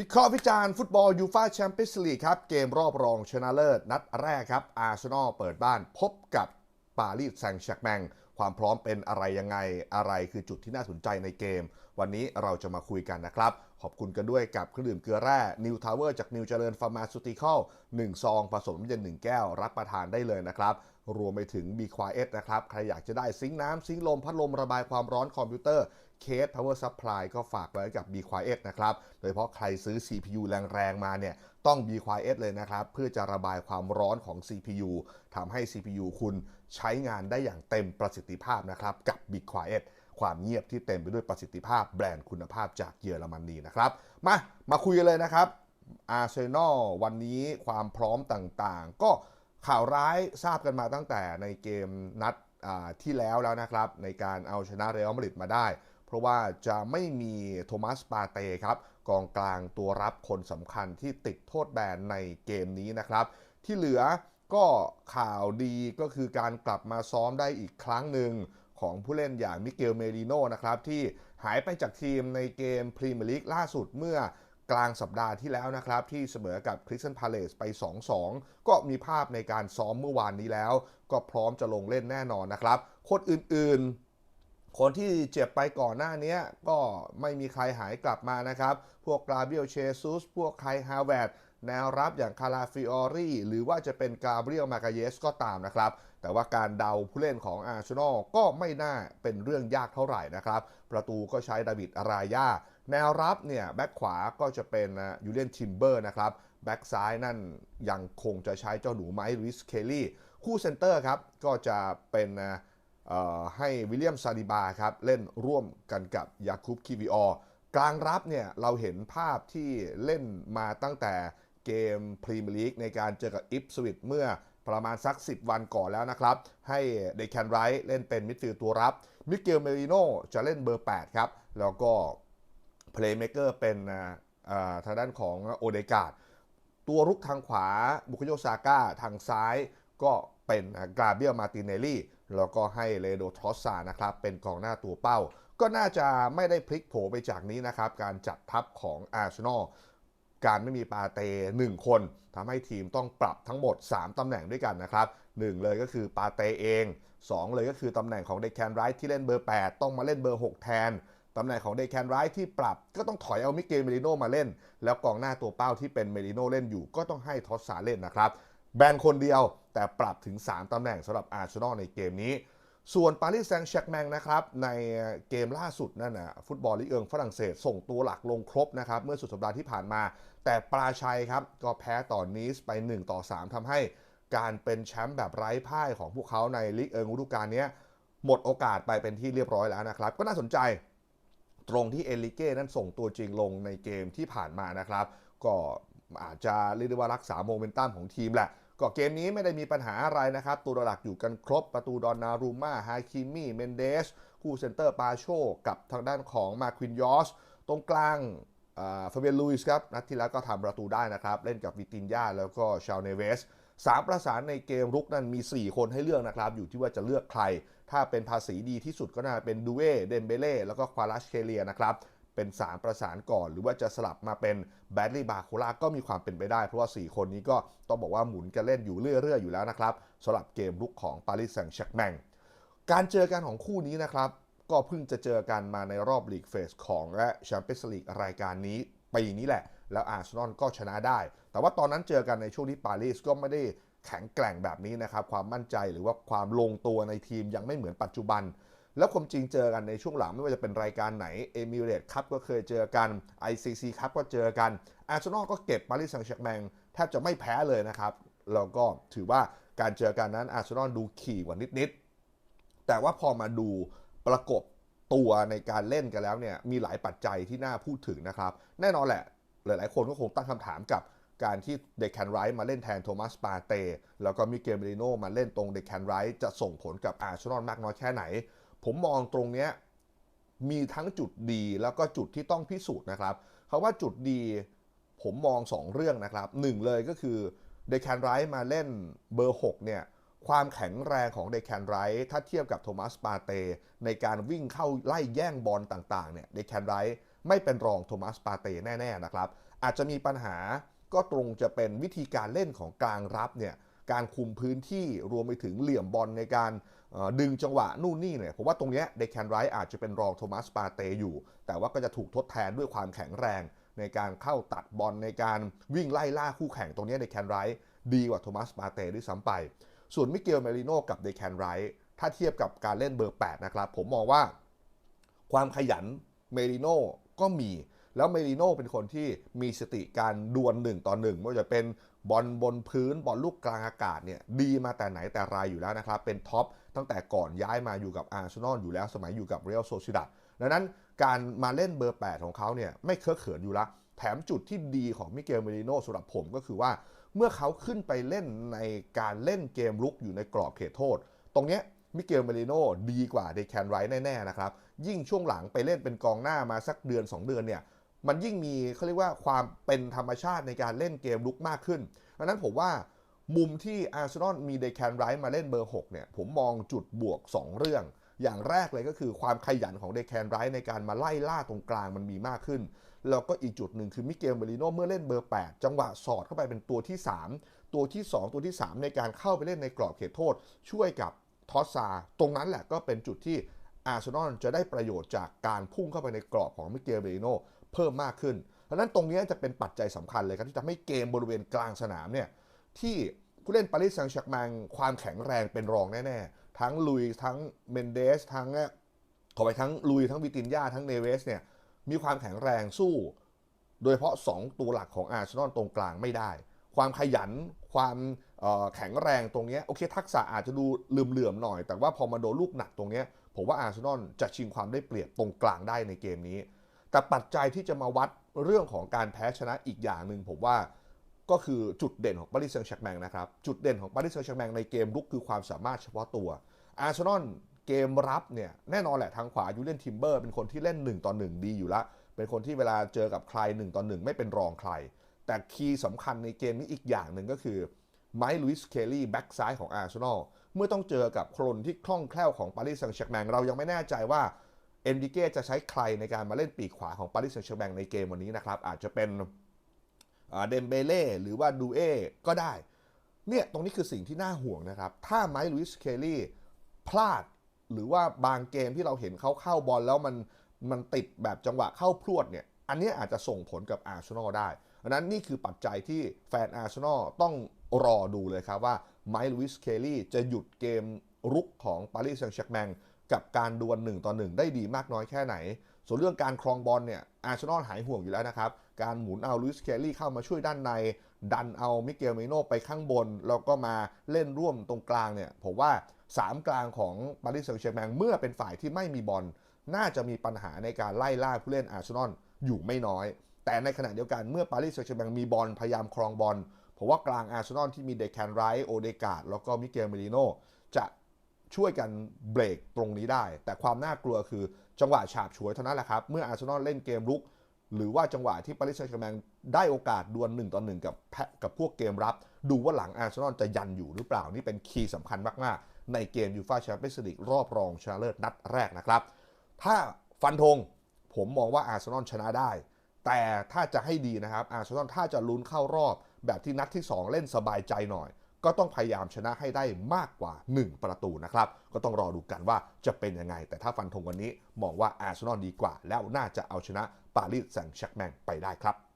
วิเคราะห์วิจารณ์ฟุตบอลยูฟาแชมเปี้ยนส์ลีกครับ เกมรอบรองชนะเลิศ นัดแรกครับ อาร์เซนอลเปิดบ้านพบกับปารีสแซงต์แชร์กแมงความพร้อมเป็นอะไรยังไงอะไรคือจุดที่น่าสนใจในเกม วันนี้เราจะมาคุยกันนะครับ ขอบคุณกันด้วยกับเครื่องดื่มเกลือแร่นิวทาวเวอร์จากนิวเจริญฟาร์มาซูติคอล1ซองผสมน้ำเย็น 1 แก้วรับประทานได้เลยนะครับ รวมไปถึง b q u i e t นะครับ ใครอยากจะได้ซิงน้ำซิงลม พัดลมระบายความร้อนคอมพิวเตอร์เคส Power Supply ก็ฝากไว้กับ b q u i e t นะครับ โดยเฉพาะใครซื้อ CPU แรงๆ มาเนี่ย ต้อง b q u i e t เลยนะครับ เพื่อจะระบายความร้อนของ CPU ทำให้ CPU คุณใช้งานได้อย่างเต็มประสิทธิภาพนะครับ กับ b q u i e t ความเงียบที่เต็มไปด้วยประสิทธิภาพแบรนด์คุณภาพจากเยอรมนีนะครับ มา มาคุยกันเลยนะครับอาร์เซนอลวันนี้ความพร้อมต่างๆ ก็ ข่าวร้ายทราบกันมาตั้งแต่ในเกมนัดที่แล้วแล้วนะครับ ในการเอาชนะเรอัลมาดริดมาได้ เพราะว่าจะไม่มีโทมัสปาเต้ครับกองกลางตัวรับคนสำคัญที่ติดโทษแบนในเกมนี้นะครับ ที่เหลือก็ข่าวดีก็คือการกลับมาซ้อมได้อีกครั้งหนึ่งของผู้เล่นอย่างมิเกลเมริโนนะครับ ที่หายไปจากทีมในเกมพรีเมียร์ลีกล่าสุดเมื่อ กลางสัปดาห์ที่แล้วนะครับ ที่เสมอกับคริสตันพาเลสไป 2-2 ก็มีภาพในการซ้อมเมื่อวานนี้แล้ว ก็พร้อมจะลงเล่นแน่นอนนะครับคนอื่นๆ คนที่เจ็บไปก่อนหน้านี้ก็ไม่มีใครหายกลับมานะครับ พวกกราเบียลเชซุส พวกไคฮาวเวดแนวรับอย่างคาราฟิออรี่หรือว่าจะเป็นกาเบรียลมากาเยสก็ตามนะครับ แต่ว่าการเดาผู้เล่นของอาร์เซนอลก็ไม่น่าเป็นเรื่องยากเท่าไหร่นะครับ ประตูก็ใช้ดาวิดอารายาแนวรับเนี่ยแบ็คขวาก็จะเป็นยูเลียนทิมเบอร์นะครับแบ็คซ้ายนั่นยังคงจะใช้เจ้าหนูไมค์ลุยส์เคลลี่ คู่เซนเตอร์ครับก็จะเป็นให้วิลเลียมซาดิบาครับเล่นร่วมกันกับยาคุบคิวิออร์กลางรับเนี่ยเราเห็นภาพที่เล่นมาตั้งแต่เกมพรีเมียร์ลีกในการเจอกับอิปสวิตเมื่อ ประมาณสัก 10 วันก่อนแล้วนะครับ ให้เดคแคนไรท์เล่นเป็นมิดฟิลด์ตัวรับ มิเกลเมริโนจะเล่นเบอร์ 8 ครับ แล้วก็เพลย์เมเกอร์เป็นทางด้านของโอเดกาดตัวรุกทางขวาบุคโยซาก้าทางซ้ายก็เป็นกาเบียลมาติเนลลี่ แล้วก็ให้เลโดทอสซานะครับ เป็นกองหน้าตัวเป้า ก็น่าจะไม่ได้พลิกโผไปจากนี้นะครับ การจัดทัพของอาร์เซนอล การไม่มีปาเต้หนึ่งคนทำให้ทีมต้องปรับทั้งหมด 3ตำแหน่งด้วยกันนะครับ 1 เลยก็คือปาเต้เอง 2 เลยก็คือตำแหน่งของเดคแคนไรท์ที่เล่นเบอร์ 8 ต้องมาเล่นเบอร์ 6 แทนตำแหน่งของเดคแคนไรท์ที่ปรับก็ต้องถอยเอามิเกลเมริโนมาเล่น แล้วกองหน้าตัวเป้าที่เป็นเมริโนเล่นอยู่ก็ต้องให้ทอสซาเล่นนะครับแบนคนเดียวแต่ปรับถึง 3ตำแหน่งสำหรับอาร์เซนอลในเกมนี้ ส่วนปารีสแซงต์แชร์กแมงนะครับ ในเกมล่าสุดนั่นนะฟุตบอลลีกเอิงฝรั่งเศสส่งตัวหลักลงครบนะครับ เมื่อสุดสัปดาห์ที่ผ่านมา แต่ปราชัยครับ ก็แพ้ต่อนีสไป 1 ต่อ 3ทำให้การเป็นแชมป์แบบไร้พ่ายของพวกเขาในลีกเอิงฤดูกาลนี้หมดโอกาสไปเป็นที่เรียบร้อยแล้วนะครับ ก็น่าสนใจตรงที่เอลิเก้นั้นส่งตัวจริงลงในเกมที่ผ่านมานะครับ ก็อาจจะเรียกได้ว่ารักษาโมเมนตัมของทีมแหละ ก็เกมนี้ไม่ได้มีปัญหาอะไรนะครับ ตัวหลักอยู่กันครบประตูดอนนารูมาฮาคิมี่ เมนเดส คู่เซนเตอร์ปาโชกับทางด้านของมาควินยอส ตรงกลางฟาเบียนลุยส์ครับ นัดที่แล้วก็ทำประตูได้นะครับ เล่นกับวิตินยาแล้วก็ชาวเนเวสสามประสานในเกมรุกนั้นมี 4 คนให้เลือกนะครับ อยู่ที่ว่าจะเลือกใคร ถ้าเป็นภาษีดีที่สุดก็น่าเป็นดูเอเดมเบเล่แล้วก็ควาลัสเคเลียนะครับ เป็น3ประสานก่อน หรือว่าจะสลับมาเป็นแบดลี่บาโคลาก็มีความเป็นไปได้ เพราะว่า 4 คนนี้ก็ต้องบอกว่าหมุนกันเล่นอยู่เรื่อยๆ อยู่แล้วนะครับสำหรับเกมลุกของปารีสแซงต์แชร์กแมงการเจอกันของคู่นี้นะครับก็เพิ่งจะเจอกันมาในรอบลีกเฟสของและแชมเปี้ยนส์ลีกรายการนี้ปีนี้แหละ แล้วอาร์เซนอลก็ชนะได้ แต่ว่าตอนนั้นเจอกันในช่วงที่ปารีสก็ไม่ได้แข็งแกร่งแบบนี้นะครับ ความมั่นใจหรือว่าความลงตัวในทีมยังไม่เหมือนปัจจุบัน แล้วความจริงเจอกันในช่วงหลังไม่ว่าจะเป็นรายการไหนเอมิเรตคัพก็เคยเจอกัน ICC คัพก็เจอกันอาร์เซนอลก็เก็บปารีสแซงต์แชร์แมงแทบจะไม่แพ้เลยนะครับแล้วก็ถือว่าการเจอกันนั้นอาร์เซนอลดูขี่กว่านิดๆแต่ว่าพอมาดูประกบตัวในการเล่นกันแล้วเนี่ยมีหลายปัจจัยที่น่าพูดถึงนะครับ แน่นอนแหละ หลายๆ คนก็คงตั้งคำถามกับการที่เดคแคนไรท์มาเล่นแทนโทมัสปาเตแล้วก็มิเกลเมริโนมาเล่นตรงเดคแคนไรท์จะส่งผลกับอาร์เซนอลมากน้อยแค่ไหน ผมมองตรงเนี้ยมีทั้งจุดดีแล้วก็จุดที่ต้องพิสูจน์นะครับคาว่าจุดดีผมมอง 2 เรื่องนะครับหนึ่งเลยก็คือเดคแคนไรท์มาเล่นเบอร์ 6 เนี่ย ความแข็งแรงของเดคแคนไรท์ถ้าเทียบกับโทมัสปาเตในการวิ่งเข้าไล่แย่งบอลต่างๆเนี่ยเดคแคนไรท์ไม่เป็นรองโทมัสปาเต้แน่ ๆ นะครับ อาจจะมีปัญหาก็ตรงจะเป็นวิธีการเล่นของกลางรับเนี่ย การคุมพื้นที่รวมไปถึงเหลี่ยมบอลในการดึงจังหวะนู่นนี่เนี่ยผมว่าตรงเนี้เดคแคนไรท์อาจจะเป็นรองโทมัสปาเต้อยู่ แต่ว่าก็จะถูกทดแทนด้วยความแข็งแรง ในการเข้าตัดบอลในการวิ่งไล่ล่าคู่แข่งตรงนี้เดคแคนไรท์ดีกว่าโทมัสปาเต้ด้วยซ้ำไป ส่วนมิเกลเมริโนกับเดคแคนไรท์ถ้าเทียบกับการเล่นเบอร์ 8 นะครับ ผมมองว่าความขยันเมริโนก็มี แล้วเมริโน่เป็นคนที่มีสติการดวลหนึ่งต่อหนึ่งไม่ว่าจะเป็นบอลบนพื้นบอลลูกกลางอากาศเนี่ยดีมาแต่ไหนแต่ไรอยู่แล้วนะครับ เป็นท็อปตั้งแต่ก่อนย้ายมาอยู่กับอาร์เซนอลอยู่แล้วสมัยอยู่กับเรอัลโซซิดัดดังนั้นการมาเล่นเบอร์ 8 ของเขาเนี่ยไม่เคอะเขินอยู่ละแถมจุดที่ดีของมิเกลเมริโน่สำหรับผมก็คือว่า เมื่อเขาขึ้นไปเล่นในการเล่นเกมลุกอยู่ในกรอบเขตโทษ ตรงเนี้ยมิเกลเมริโน่ดีกว่าเดแคนไรท์แน่ๆนะครับ ยิ่งช่วงหลังไปเล่นเป็นกองหน้ามาสักเดือน 2 เดือนเนี่ย มันยิ่งมีเขาเรียกว่าความเป็นธรรมชาติในการเล่นเกมลุกมากขึ้นดังนั้นผมว่ามุมที่อาร์เซนอลมีเดแคนไรท์มาเล่นเบอร์ 6 เนี่ย ผมมองจุดบวก 2 เรื่อง อย่างแรกเลยก็คือความขยันของเดแคนไรท์ในการมาไล่ล่าตรงกลางมันมีมากขึ้น แล้วก็อีกจุดหนึ่งคือมิเกลเมริโนเมื่อเล่นเบอร์ 8 จังหวะสอดเข้าไปเป็นตัวที่ 3 ตัวที่ 2 ตัวที่ 3 ในการเข้าไปเล่นในกรอบเขตโทษ ช่วยกับทอสซา ตรงนั้นแหละก็เป็นจุดที่อาร์เซนอลจะได้ประโยชน์จากการพุ่งเข้าไปในกรอบของมิเกลเมริโน เพิ่มมากขึ้นดังนั้นตรงนี้จะเป็นปัจจัยสำคัญเลยครับที่ทำให้เกมบริเวณกลางสนามเนี่ยที่ผู้เล่นปารีสแซงต์แชร์กแมงความแข็งแรงเป็นรองแน่ๆ ทั้งลุยทั้งเมนเดสทั้งขอไปทั้งลุยทั้งวิตินยาทั้งเนเวสเนี่ยมีความแข็งแรงสู้ โดยเฉพาะ 2 ตัวหลักของอาร์เซนอลตรงกลางไม่ได้ ความขยันความแข็งแรงตรงนี้โอเค ทักษะอาจจะดูเหลื่อมๆหน่อย แต่ว่าพอมาโดนลูกหนักตรงนี้ผมว่าอาร์เซนอลจะชิงความได้เปรียบตรงกลางได้ในเกมนี้ แต่ปัจจัยที่จะมาวัดเรื่องของการแพ้ชนะอีกอย่างหนึ่งผมว่าก็คือจุดเด่นของปารีสแซงต์แชร์แมงนะครับ จุดเด่นของปารีสแซงต์แชร์แมงในเกมรุกคือความสามารถเฉพาะตัวอาร์เซนอลเกมรับเนี่ยแน่นอนแหละทางขวายูเลียนทิมเบอร์เป็นคนที่เล่น 1 ต่อ 1 ดีอยู่ละ เป็นคนที่เวลาเจอกับใคร 1 ต่อ 1 ไม่เป็นรองใคร แต่คีย์สำคัญในเกมนี้อีกอย่างหนึ่งก็คือไมค์ลุยส์เคลลี่แบ็กซ้ายของอาร์เซนอลเมื่อต้องเจอกับคนที่คล่องแคล่วของปารีสแซงต์แชร์แมงเรายังไม่แน่ใจว่า เอ็นดิเก้จะใช้ใครในการมาเล่นปีกขวาของปารีสแซงต์แชร์แมงในเกมวันนี้นะครับ อาจจะเป็นเดมเบเล่หรือว่าดูเอก็ได้ เนี่ยตรงนี้คือสิ่งที่น่าห่วงนะครับ ถ้าไมค์ลุยส์เคลลี่พลาดหรือว่าบางเกมที่เราเห็นเขาเข้าบอลแล้วมันมันติดแบบจังหวะเข้าพรวดเนี่ย อันนี้อาจจะส่งผลกับอาร์เซนอลได้ดังนั้นนี่คือปัจจัยที่แฟนอาร์เซนอลต้องรอดูเลยครับว่าไมค์ลุยส์เคลลี่จะหยุดเกมรุกของปารีสแซงต์แชร์แมง กับการดวล1ต่อ1ได้ดีมากน้อยแค่ไหน ส่วนเรื่องการครองบอลเนี่ยอาร์เซนอลหายห่วงอยู่แล้วนะครับ การหมุนเอาลุยส์เคลลี่เข้ามาช่วยด้านใน ดันเอามิเกลเมโนไปข้างบน แล้วก็มาเล่นร่วมตรงกลางเนี่ยผมว่า 3 กลางของปารีสแซงต์แชร์แมงเมื่อเป็นฝ่ายที่ไม่มีบอลน่าจะมีปัญหาในการไล่ล่าผู้เล่นอาร์เซนอลอยู่ไม่น้อย แต่ในขณะเดียวกันเมื่อปารีสแซงต์แชร์แมงมีบอลพยายามครองบอลผมว่ากลางอาร์เซนอลที่มีเดคแคนไรท์โอเดกาดแล้วก็มิเกลเมริโน ช่วยกันเบรกตรงนี้ได้ แต่ความน่ากลัวคือจังหวะฉาบฉวยเท่านั้นแหละครับ เมื่ออาร์เซนอลเล่นเกมรุก หรือว่าจังหวะที่ปารีสแซงต์แชร์กแมงได้โอกาสดวล1ต่อ1กับแพกับพวกเกมรับ ดูว่าหลังอาร์เซนอลจะยันอยู่หรือเปล่า นี่เป็นคีย์สำคัญมาก ๆ ในเกมยูฟ่าแชมเปี้ยนส์ลีกรอบรองชนะเลิศนัดแรกนะครับ ถ้าฟันธงผมมองว่าอาร์เซนอลชนะได้ แต่ถ้าจะให้ดีนะครับอาร์เซนอลถ้าจะลุ้นเข้ารอบแบบที่นัดที่ 2 เล่นสบายใจหน่อย ก็ต้องพยายามชนะให้ได้มากกว่า 1 ประตูนะครับ ก็ต้องรอดูกันว่าจะเป็นยังไง แต่ถ้าฟันธงวันนี้มองว่าอาร์เซนอลดีกว่า แล้วน่าจะเอาชนะปารีสแซงต์แชร์กแมงไปได้ครับ